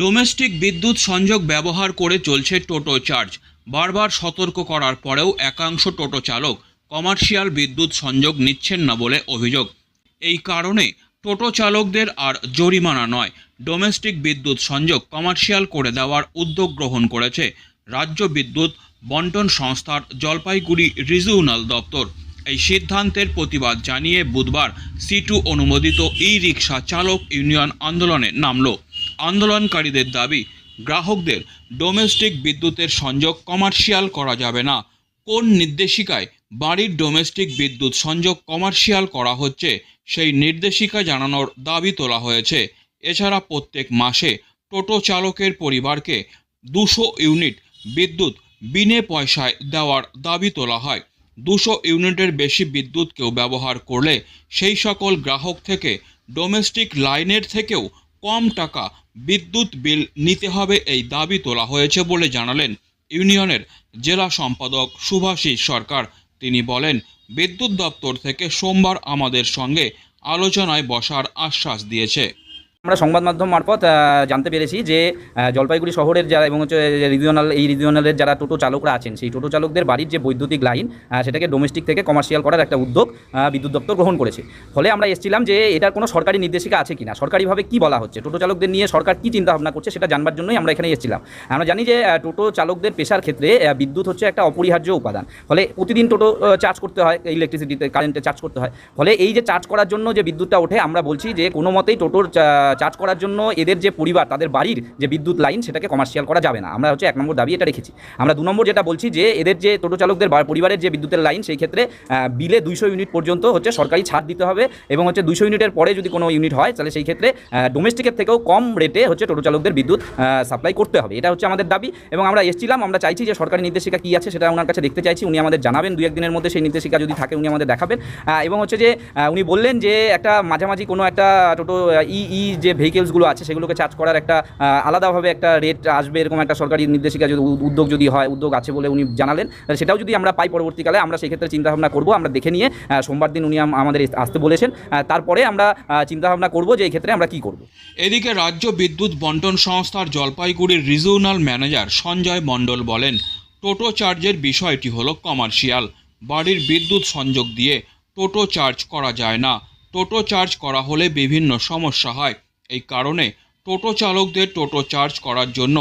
Domestic বিদ্যুৎ সংযোগ ব্যবহার করে চলছে টোটো চার্জ। বারবার সতর্ক করার পরেও একাংশ টোটো চালক কমার্শিয়াল বিদ্যুৎ সংযোগ নিচ্ছেন না বলে অভিযোগ। এই কারণে টোটো চালকদের আর জরিমানা নয়। ডোমেস্টিক বিদ্যুৎ সংযোগ কমার্শিয়াল করে দেওয়ার উদ্যোগ গ্রহণ করেছে রাজ্য বিদ্যুৎ বন্টন সংস্থার জলপাইগুড়ি রিজিওনাল দপ্তর। এই সিদ্ধান্তের প্রতিবাদ জানিয়ে বুধবার সিটু অনুমোদিত ই রিক্সা চালক ইউনিয়ন আন্দোলনে নামল। আন্দোলনকারীদের দাবি, গ্রাহকদের ডোমেস্টিক বিদ্যুতের সংযোগ কমার্শিয়াল করা যাবে না। কোন নির্দেশিকায় বাড়ির ডোমেস্টিক বিদ্যুৎ সংযোগ কমার্শিয়াল করা হচ্ছে, সেই নির্দেশিকা জানানোর দাবি তোলা হয়েছে। এছাড়া প্রত্যেক মাসে টোটো চালকের পরিবারকে দুশো ইউনিট বিদ্যুৎ বিনে পয়সায় দেওয়ার দাবি তোলা হয়। দুশো ইউনিটের বেশি বিদ্যুৎ কেউ ব্যবহার করলে সেই সকল গ্রাহক থেকে, ডোমেস্টিক লাইনের থেকেও কম টাকা বিদ্যুৎ বিল নিতে হবে এই দাবি তোলা হয়েছে বলে জানালেন ইউনিয়নের জেলা সম্পাদক সুভাষিস সরকার। তিনি বলেন, বিদ্যুৎ দপ্তর থেকে সোমবার আমাদের সঙ্গে আলোচনায় বসার আশ্বাস দিয়েছে। আমরা সংবাদ মাধ্যম মারফত জানতে পেরেছি যে জলপাইগুড়ি শহরের যারা এবং হচ্ছে রিজিওনাল এই রিজিওনালের যারা টোটো চালকরা আছেন, সেই টোটো চালকদের বাড়ির যে বৈদ্যুতিক লাইন সেটাকে ডোমেস্টিক থেকে কমার্শিয়াল করার একটা উদ্যোগ বিদ্যুৎ দপ্তর গ্রহণ করেছে। ফলে আমরা এসেছিলাম যে, এটার কোনো সরকারি নির্দেশিকা আছে কিনা, সরকারিভাবে কি বলা হচ্ছে, টোটো চালকদের নিয়ে সরকার কি চিন্তা ভাবনা করছে, সেটা জানবার জন্যই আমরা এখানে এসেছিলাম। আমরা জানি যে টোটো চালকদের পেশার ক্ষেত্রে বিদ্যুৎ হচ্ছে একটা অপরিহার্য উপাদান। ফলে প্রতিদিন টোটো চার্জ করতে হয় ইলেকট্রিসিটিতে কারেন্টে চার্জ করতে হয়। ফলে এই যে চার্জ করার জন্য যে বিদ্যুৎটা ওঠে, আমরা বলছি যে কোনো মতেই টোটোর চার্জ করার জন্য এদের যে পরিবার, তাদের বাড়ির যে বিদ্যুৎ লাইন সেটাকে কমার্শিয়াল করা যাবে না। আমরা হচ্ছে এক নম্বর দাবি এটা রেখেছি। আমরা দু নম্বর যেটা বলছি যে, এদের যে টোটো চালকদের পরিবারের যে বিদ্যুতের লাইন সেই ক্ষেত্রে বিলে দুইশো ইউনিট পর্যন্ত হচ্ছে সরকারি ছাড় দিতে হবে এবং হচ্ছে দুইশো ইউনিটের পরে যদি কোনো ইউনিট হয়, তাহলে সেই ক্ষেত্রে ডোমেস্টিকের থেকেও কম রেটে হচ্ছে টোটো চালকদের বিদ্যুৎ সাপ্লাই করতে হবে। এটা হচ্ছে আমাদের দাবি এবং আমরা এসেছিলাম, আমরা চাইছি যে সরকারি নির্দেশিকা কী আছে সেটা ওনার কাছে দেখতে চাইছি, উনি আমাদের জানাবেন দু একদিনের মধ্যে সেই নির্দেশিকা যদি থাকে উনি আমাদের দেখাবেন। এবং হচ্ছে যে উনি বললেন যে, একটা মাঝামাঝি কোনো একটা টোটো ই ই যে ভেহিকেলসগুলো আছে, সেগুলোকে চার্জ করার একটা আলাদাভাবে একটা রেট আসবে, এরকম একটা সরকারি নির্দেশিকা যদি উদ্যোগ যদি হয়, উদ্যোগ আছে বলে উনি জানালেন সেটাও যদি আমরা পাই পরবর্তীকালে, আমরা সেই ক্ষেত্রে চিন্তাভাবনা করব, আমরা দেখে নিয়ে সোমবার দিন উনি আমাদের আসতে বলেছেন তারপরে আমরা চিন্তাভাবনা করব যে এই ক্ষেত্রে আমরা কী করব। এদিকে রাজ্য বিদ্যুৎ বন্টন সংস্থার জলপাইগুড়ির রিজিওনাল ম্যানেজার সঞ্জয় মণ্ডল বলেন, টোটো চার্জের বিষয়টি হলো কমার্শিয়াল বাড়ির বিদ্যুৎ সংযোগ দিয়ে টোটো চার্জ করা যায় না। টোটো চার্জ করা হলে বিভিন্ন সমস্যা হয় এই কারণে টোটো চালকদের টোটো চার্জ করার জন্য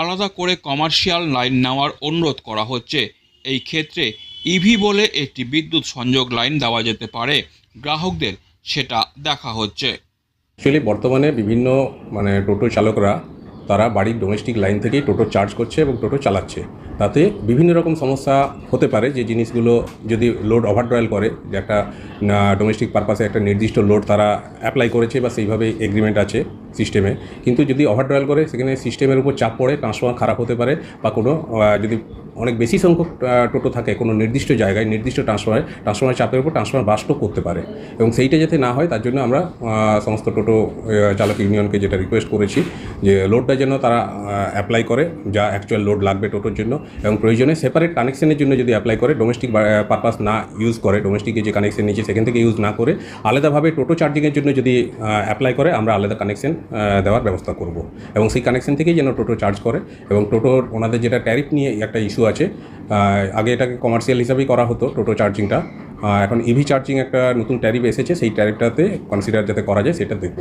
আলাদা করে কমার্শিয়াল লাইন নেওয়ার অনুরোধ করা হচ্ছে। এই ক্ষেত্রে ইভি বলে একটি বিদ্যুৎ সংযোগ লাইন দেওয়া যেতে পারে। গ্রাহকদের সেটা দেখা হচ্ছে। অ্যাকচুয়ালি বর্তমানে বিভিন্ন মানে টোটো চালকরা তারা বাড়ির ডোমেস্টিক লাইন থেকেই টোটো চার্জ করছে এবং টোটো চালাচ্ছে। তাতে বিভিন্ন রকম সমস্যা হতে পারে যে জিনিসগুলো যদি লোড ওভারড্রয়াল করে, যে একটা ডোমেস্টিক পারপাসে একটা নির্দিষ্ট লোড তারা অ্যাপ্লাই করেছে বা সেইভাবে এগ্রিমেন্ট আছে। সিস্টেমে কিন্তু যদি ওভারড্রয়াল করে, সেখানে সিস্টেমের উপর চাপ পড়ে ট্রান্সফর্মার খারাপ হতে পারে বা কোনো যদি অনেক বেশি সংখ্যক টোটো থাকে কোনো নির্দিষ্ট জায়গায়, নির্দিষ্ট ট্রান্সফর্মার ট্রান্সফর্মার চাপের উপর ট্রান্সফর্মার বাস্টও করতে পারে। এবং সেইটা যাতে না হয়, তার জন্য আমরা সমস্ত টোটো চালক ইউনিয়নকে যেটা রিকোয়েস্ট করেছি, যে লোডটা যেন তারা অ্যাপ্লাই করে, যা অ্যাকচুয়াল লোড লাগবে টোটোর জন্য। এবং প্রয়োজনে সেপারেট কানেকশনের জন্য যদি অ্যাপ্লাই করে ডোমেস্টিক পারপাস না ইউজ করে ডোমেস্টিকে যে কানেকশন নিয়েছে, সেখান থেকে ইউজ না করে, আলাদাভাবে টোটো চার্জিংয়ের জন্য যদি অ্যাপ্লাই করে, আমরা আলাদা কানেকশন দেওয়ার ব্যবস্থা করব এবং সেই কানেকশন থেকেই যেন টোটো চার্জ করে এবং টোটোর ওনাদের যেটা ট্যারিফ নিয়ে একটা ইস্যু আছে আগে এটাকে কমার্শিয়াল হিসাবেই করা হতো টোটো চার্জিংটা এখন ইভি চার্জিং একটা নতুন ট্যারিফ এসেছে সেই ট্যারিফটাতে কনসিডার যাতে করা যায় সেটা দেখব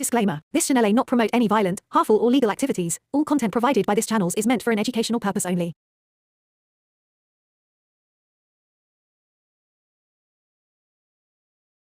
Disclaimer This channel may not promote any violent, harmful, or legal activities. All content provided by this channel is meant for an educational purpose only.